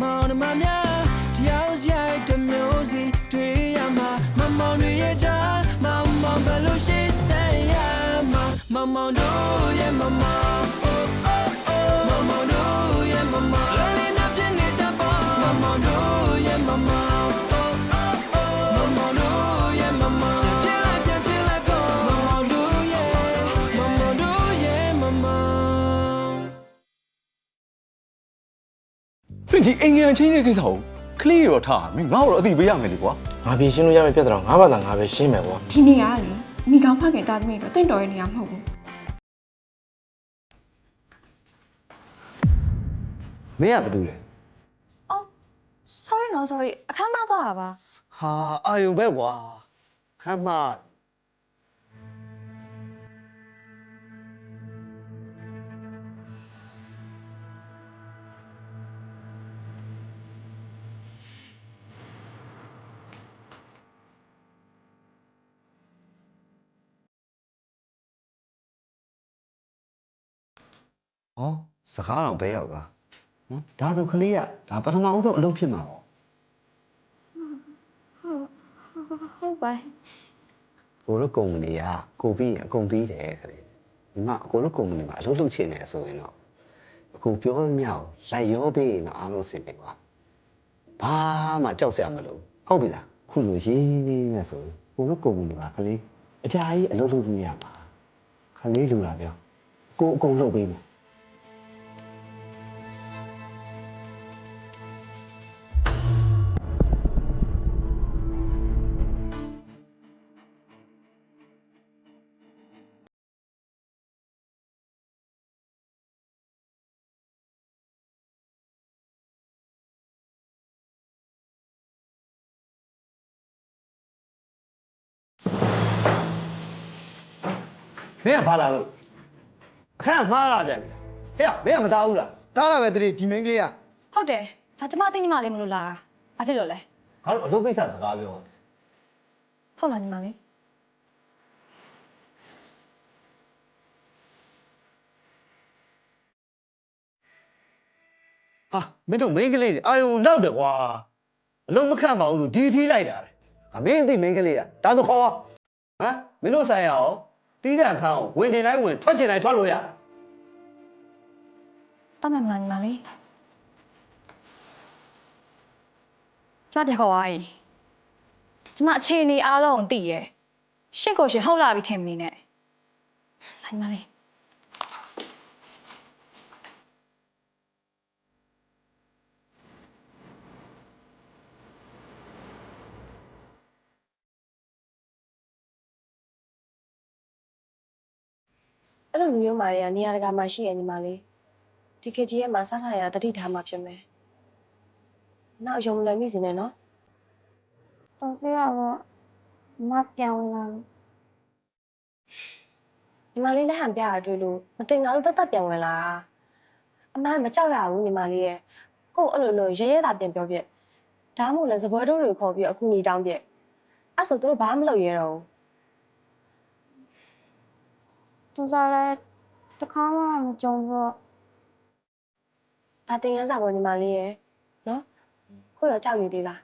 မောင်နှမများတယောက်ရိုက်တစ်မျိုးစီတွေ့ရမှာမမောင်တွေရဲ့ကြားမောင်မောင်ဘယ်လိုရှိဆက်ရမှာမမောင်တို့ရဲ့မမောင် ဒီအင်ဂျင်ချင်းတဲ့ကိစ္စကိုကလေးရောထားမင်းငါ့ကိုတော့အသိပေးရမယ်လေကွာငါပြေရှင်းလို့ရမယ့်ပြဿနာငါးပါးသာငါပဲရှင်းမယ်ကွာဒီနေရာကလေမိကောင်းဖခင်တာသမီးတို့တင့်တော်ရဲ့နေရာမဟုတ်ဘူးမင်းကဘာလုပ်လဲအော် sorry no sorry အခမ်းမသွားတာပါဟာအာယုံပဲကွာခမ်းမ ဟောစကားတော့ဘဲရောက်သွားဟမ်ဒါဆိုကလေးကဒါပထမဦးဆုံးအလုပ်ဖြစ်မှာပေါ့ဟုတ်ပါကိုတို့ကုမ္ပဏီကကိုပြီးရင်အကုန်ပြီးတယ်ခလေးဒီမှာကိုတို့ကုမ္ပဏီမှာအလုပ်လုပ်ချင်တယ်ဆိုရင်တော့အခုပြောမမြောက်လိုက်ရောပြီးရင်တော့အားလုံးစင်ပြီကွာဘာမှကြောက်စရာမလိုဟုတ်ပြီလားခုလိုရင်းနေနေဆိုကိုတို့ကုမ္ပဏီမှာခလေးအကြာကြီးအလုပ်လုပ်လို့ရမှာခလေးလူလာပြောကိုအကုန်လုပ်ပေးမယ် မင်းကဘာလာလို့အခန်းကမှားလာပြန်ပြီဟဲ့မင်းကမသားဘူးလားတားလာပဲတတိဒီမိန်းကလေးကဟုတ်တယ်ဒါကျမသိညီမလေးမလို့လာတာဘာဖြစ်လို့လဲငါတို့အလုပ်ကိစ္စစကားပြောဟုတ်လားညီမလေးဟာမင်းတို့မိန်းကလေးတွေအာယုံနောက်တယ်ကွာအလုံးမခန့်ပါဘူးဆိုဒီထီးလိုက်တာလေဒါမင်းအသိမိန်းကလေးကဒါဆိုခေါ်ပါဟမ်မင်းတို့ဆိုင်ရအောင် တီးတဲ့အခန်းကိုဝင်တင်တိုင်းဝင်ထွက်ချင်တိုင်းထွက်လို့ရတာတတ်မှတ်မလားညီမလေးကျမတခေါ်ပါ၏ကျမအခြေအနေအားလုံးသိရယ်ရှင့်ကိုရှင်ဟုတ်လာပြီထင်မနေနဲ့လာညီမလေး လိုလူရုံမာတွေကနေရာတကာမှာရှိရညီမလေးဒီခေတ်ကြီးရဲ့မှာဆဆရတတိထားမှာဖြစ်မယ်နောက်ရုံမလွယ်မိစေနဲ့နော်တော်စီကတော့မပြောင်းလာဘူးညီမလေးလက်ဟန်ပြရတွေ့လို့မတင်ကားလို့တတ်တတ်ပြန်ဝင်လာတာအမှန်မကြောက်ရဘူးညီမလေးရဲ့ကို့အဲ့လိုလိုရဲရဲတာပြန်ပြောပြဒါမှမဟုတ်လဲစပွဲတို့တွေခေါ်ပြီးအခုညီတောင်းပြအဲ့ဆိုသူတို့ဘာမှမလုပ်ရတော့ဘူး သူစားလဲတစ်ခါမှမကြုံဘူးဒါတင်ရစားပေါ်ညီမလေးရဲ့နော်ကို့ရောကြောက်နေသေးလား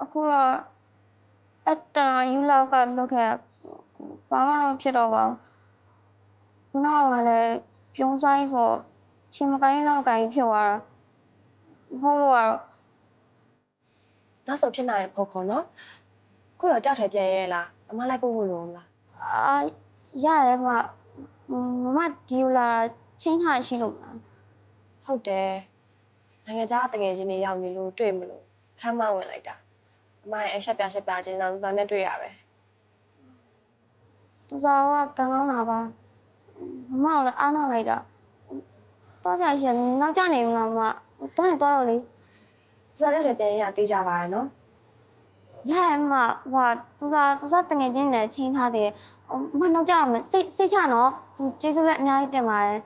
အခုတော့အတ္တယူလောက်ကလုတ်ခဲ့ဘာမှတော့ဖြစ်တော့ပါဘူးနောက်ကလည်းပြုံးဆိုင်ဆိုချင်းမကိုင်းတော့ကိုင်းဖြစ်သွားတာဟုတ်လို့ကတော့နောက်ဆိုဖြစ်နိုင်ရင်ဖို့ခေါ်နော်ကို့ရောကြောက်တယ်ပြန်ရဲလားအမလိုက်ဖို့ဖို့လို့လား အာရတယ်မမမဒီယူလာချင်းထားရှိလို့မလားဟုတ်တယ်နိုင်ငံခြားတငယ်ချင်းတွေရောက်နေလို့တွေ့မလို့ခမ်းမဝင်လိုက်တာအမရဲ့အဆက်ပြဆက်ပြချင်းတော့သူစားနဲ့တွေ့ရပဲသူစားကကံကောင်းတာပါမမကလည်းအားနာလိုက်တာတော့ကြရှင်နောက်ကျနေမလားမတော့ရင်တော့တော့လေသူစားနဲ့ပြန်ရသေးကြပါရဲ့နော် ရရမဟိုသူစားသူစားတငယ်ချင်းနဲ့ချင်းထားတယ်မနောက်ကြမစိတ်စိတ်ချနော်ကျေးဇူးလည်းအများကြီးတင်ပါတယ်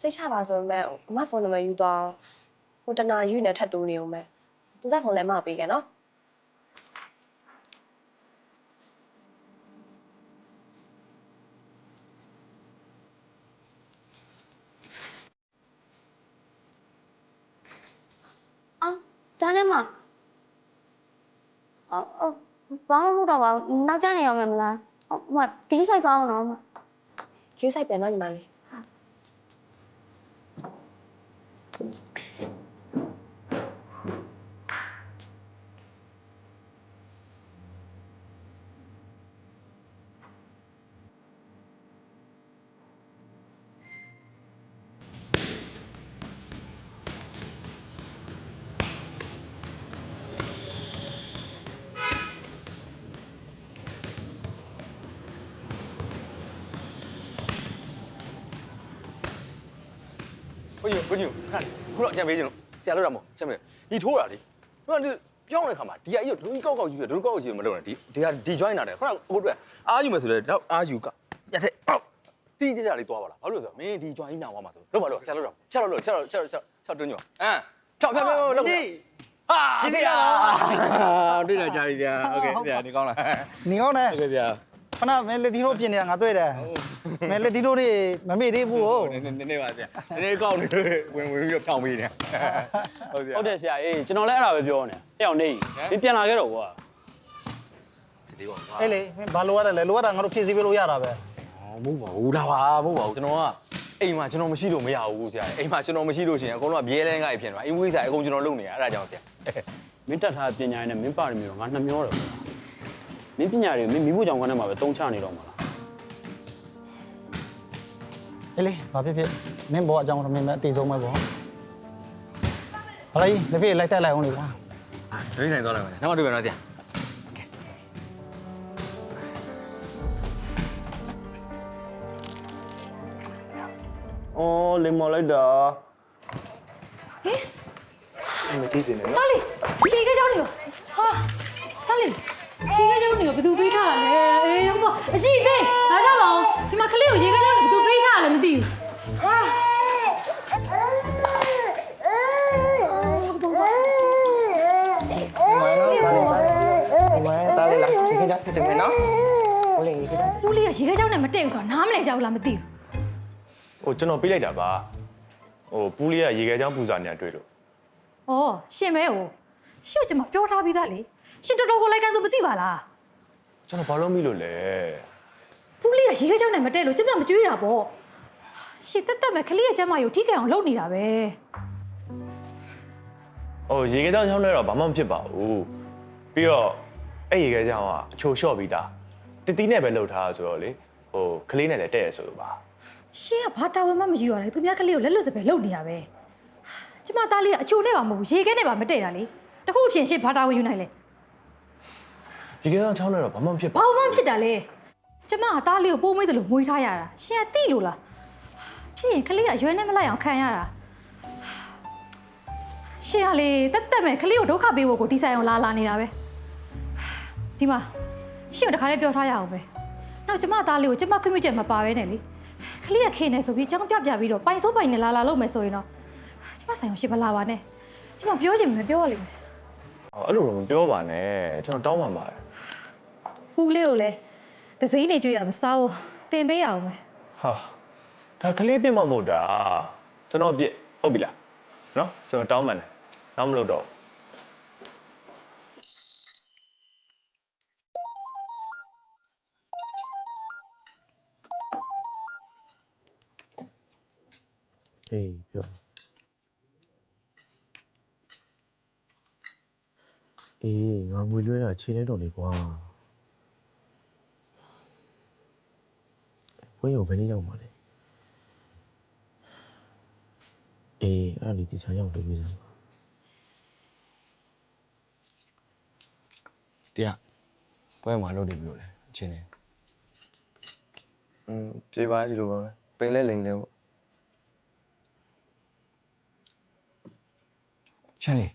စိတ်ချပါဆိုပေမဲ့အမဖုန်းနံပါတ်ယူသွားဟိုတနာယူနေထပ်တိုးနေအောင်ပဲသူစားဖုန်းလည်းမပေးခဲ့နော်အော်ဒါနဲ့မ အော်အော်ဘာမှမဟုတ်တော့ပါဘူးနောက်ကျနေရမယ်မလားဟိုမဒီဆိုင်ကောင်းတော့မခင်းဆိုင်ပြန်တော့ညီမလေး ဘယ်လိုဘယ်လိုခဏခုတော့အကြံပေးခြင်းလို့ဆရာလို့တာမဟုတ်အကြံပေးဒီထိုးတာလေခုနကပြောင်းတဲ့ခါမှာဒီအကြီးတို့ကောက်ကောက်ကြီးတယ်တို့ကောက်ကောက်ကြီးမလုပ်နဲ့ဒီဒီကဒီ join နာတယ်ခုနကအခုတို့အားယူမယ်ဆိုလေတော့အားယူကရတဲ့အောက်တီးကြကြလေးသွားပါလားဘာလို့လဲဆိုတော့မင်းဒီ join နာသွားမှာဆိုလို့ပါလို့ဆရာလို့တော့ချက်လို့လို့ချက်လို့ချက်လို့ချက်ချက်တွင်းညောအမ်ဖြောက်ဖြောက်ဖြောက်လောက်ဟာဆရာတွေ့တာကြာပြီဆရာโอเคဆရာနေကောင်းလား နေကောင်းတယ် โอเคဆရာ ခဏမဲလက်သီးတို့ပြင်နေတာငါတွေ့တယ်မဲလက်သီးတို့တွေမမေ့သေးဘူးဟိုနည်းနည်းနည်းပါဆရာနည်းနည်းကောက်နေဝင်ဝင်ပြီးတော့ဖြောင်းပေးနေဟုတ်ဆရာဟုတ်တယ်ဆရာအေးကျွန်တော်လည်းအဲ့ဒါပဲပြောနေအဲ့အောင်နေမင်းပြန်လာခဲ့တော့ကွာဒီပေါ့အေးလေမင်းဘာလိုရတယ်လဲလိုရတာငါတို့ဖြည့်ဆည်းပေးလို့ရတာပဲမဟုတ်ပါဘူးလားပါမဟုတ်ပါဘူးကျွန်တော်ကအိမ်မှာကျွန်တော်မရှိလို့မရဘူးဆရာအိမ်မှာကျွန်တော်မရှိလို့ရှိရင်အကုန်လုံးကမြဲလဲငါ့ဖြစ်နေတာအိမ်ဝေးစားအကုန်ကျွန်တော်လုပ်နေတာအဲ့ဒါကြောင့်ဆရာမင်းတက်ထားတဲ့ပညာရည်နဲ့မင်းပါရမီတော့ငါနှမျောတယ်ကွာ မင်းပညာရည်ကိုမင်းမိဖို့ကြောင့်ကနဲ့မှာပဲတုံးချနေတော့မှာလားအေးလေဘာဖြစ်ဖြစ်မင်းဘောအကြောင်းတော့မင်းမအသေးဆုံးပဲပေါ့ဘာလဲလက်ဖေးလိုက်တက်လိုက်အောင်လေကွာဒိဋ္ဌိနိုင်သွားလိုက်မယ်နောက်မှတွေ့မယ်နော်ဆရာအော်လင်မော်လိုက်တာတာလီရေခဲကြောင်းနေ ရေခဲကြောင်းနဲ့မတည့်ဘူးဆိုတော့နားမလဲကြောက်လားမသိဘူးဟိုကျွန်တော်ပေးလိုက်တာပါဟိုပူးလေးကရေခဲချောင်းပူစာနေတွေ့လို့။အော်ရှင်မဲဟိုရှင်ကကျွန်မပြောထားပြီးသားလေ။ရှင်တော်တော်ကိုလိုက်ကန်ဆိုမသိပါလားကျွန်တော်ဘာလို့မိလို့လဲ။ဘူးလေးကရေခဲချောင်းနဲ့မတည့်လို့ကျွန်မမကြွေးတာပေါ့။ရှင်တက်တက်မဲ့ခလေးရဲ့ကျမကိုထိခိုက်အောင်လုပ်နေတာပဲဟိုရေခဲချောင်းချောင်းနဲ့တော့ဘာမှမဖြစ်ပါဘူးပြီးတော့အဲ့ရေခဲချောင်းကအချိုလျှော့ပြီးသား တတိနဲ့ပဲလှုပ်ထားတာဆိုတော့လေဟိုကလေးနဲ့လည်းတဲ့ရဆိုလို့ပါ။ရှင်ကဘာတာဝန်မှမယူရဘူး။သူများခလေးကိုလက်လွတ်စပယ်လုပ်နေတာပဲ။ကျမသားလေးကအချိုနဲ့ပါမဟုတ်ဘူး။ရေခဲနဲ့ပါမတည့်တာလေ။တခုအဖြစ်ရှင်ဘာတာဝန်ယူနိုင်လဲရေခဲချောင်းချောင်းနဲ့တော့ဘာမှမဖြစ်။ပါဘာမှမဖြစ်တာလေ။ကျမကသားလေးကိုပိုးမွေးသလိုမွေးထားရတာ။ရှင်ကတိလို့လား။ဖြစ်ရင်ခလေးကရွယ်နဲ့မလိုက်အောင်ခံရတာ။ရှင်ကလေတက်တက်မဲ့ခလေးကိုဒုက္ခပေးဖို့ကိုဒီဆိုင်အောင်လာလာနေတာပဲ။ဒီမှာ ရှင်ကတခါလေးပြောထားရအောင်ပဲ။နောက်ကျမသားလေးကိုကျမခွင့်မချက်မပါပဲနဲ့လေ။ခလေးကခင်းနေဆိုပြီးအကြောင်းပြပြပြီးတော့ပိုင်စိုးပိုင်နဲ့လာလာလုပ်မယ်ဆိုရင်တော့ကျမဆိုင်အောင်ရှင်မလာပါနဲ့။ကျမပြောချင်မယ်ပြောရလိမ့်မယ်ဟိုအဲ့လိုတော့မပြောပါနဲ့ကျွန်တော်တောင်းပန်ပါတယ်။ပူလေးကိုလည်းသစိမ့်နေကြွရမစားဘူး။တင်ပေးရအောင်ပဲဟာဒါကလေးပြစ်မမဟုတ်တာကျွန်တော်အပြစ်ဟုတ်ပြီလားနော်ကျွန်တော်တောင်းပန်တယ်နောက်မလို့တော့ဘူး အေးပြောအေးငါငွေလွှဲတာချိန်လိုက်တော့လေကွာဝင်းရောဘယ်နည်းရောက်မှာလဲအေးအဲ့ဒါလေးတခြားရောက်လို့ပြီးစမ်းပါတရားပွဲမှာလုပ်နေပြီလို့လဲအချင်းနေอืมပြေးပါဒီလိုပါပဲပိန်လဲလိန်လဲပေါ့ ချန်လေး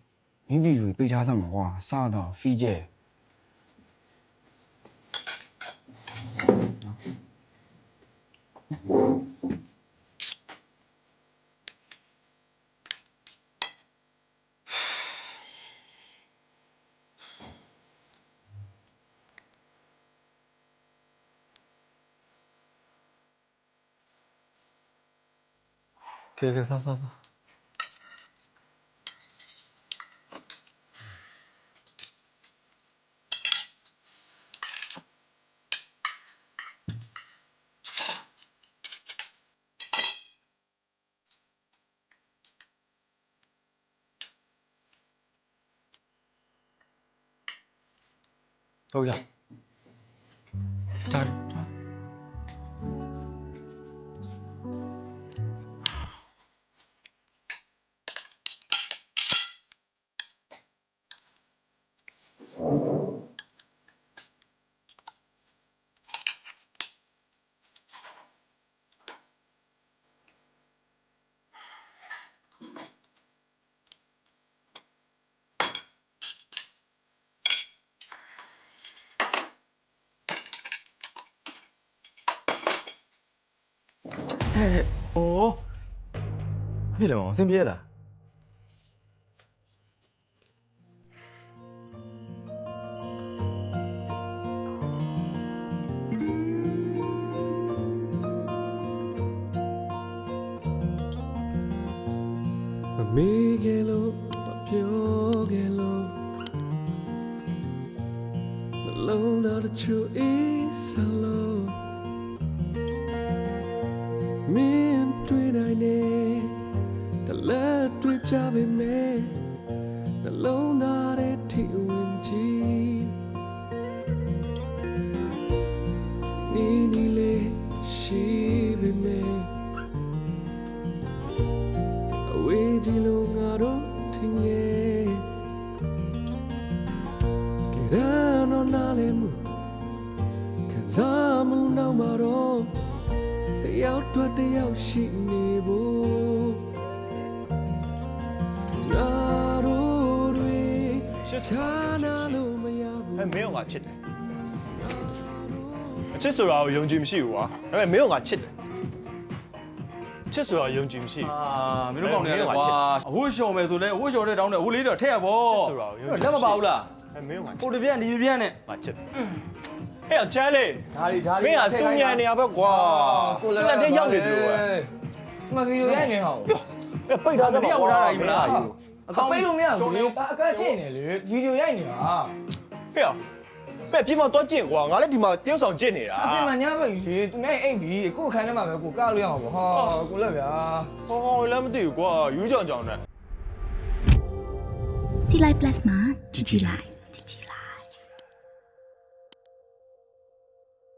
မိဗီတွေပိတ်ထားစမ်းမှာကွာစတော့ဖီးကျဲကဲ ဟဲ့အိုးဘာဖြစ်လဲမောင်အဆင်ပြေလားမမေးခဲ့လို့မပြောခဲ့လို့နှလုံးသားတစ်ချို့အေးဆလို့ မင်းတွေ့နိုင်တယ်တလက်တွေ့ကြပေမဲ့နှလုံးသားရဲ့ထိဝင်ကြည့် ချာနာလို့မရဘူးအဲမင်းကငါချစ်တယ်အချစ်ဆိုတာကိုယုံကြည်မရှိဘူးကွာဒါပေမဲ့မင်းကငါချစ်တယ်ချစ်ဆိုတာယုံကြည်မရှိဘူး အာမင်းတို့ကောင်တွေကမင်းကွာကချစ်အဝတ်လျှော်မယ်ဆိုလဲအဝတ်လျှော်တဲ့တောင်းနဲ့အဝတ်လေးတော့ထည့်ရပေါ့ချစ်ဆိုတာကိုယုံကြည် လက်မပါဘူးလားအဲမင်းကငါချကိုစ်တပြက်ဒီပြက်နဲ့ငါချစ်တယ်အဲ့အချမ်းလေးဒါတွေဒါတွေမင်းကစူညံနေရပဲကွာလက်တည်းရောက်နေတယ်လို့ပဲမဗီဒီယိုရိုက်နေဟောင်းအဲပိတ်ထားဒါသတမားယောက်ဝထားတာကြီးမလား အကောပိတ်လို့မရဘူးလေဒါအကချင်နေလေဗီဒီယိုရိုက်နေတာဟဲ့ပဲပြင်မတော့ကျင့်ကွာငါလည်းဒီမှာတယောက်ဆောင်ကျင့်နေတာအပြင်မှာညဘက်ကြီးသူများအိတ်ပြီးကိုယ်ခန်းထဲမှာပဲကိုကလို့ရအောင်ပေါ့ဟာကိုလက်ဗျာဟောဟောလည်းမသိဘူးကွာယူးကြောင်ကြောင်နဲ့ကြည်လိုက် plus မှာကြည်ကြည်လိုက်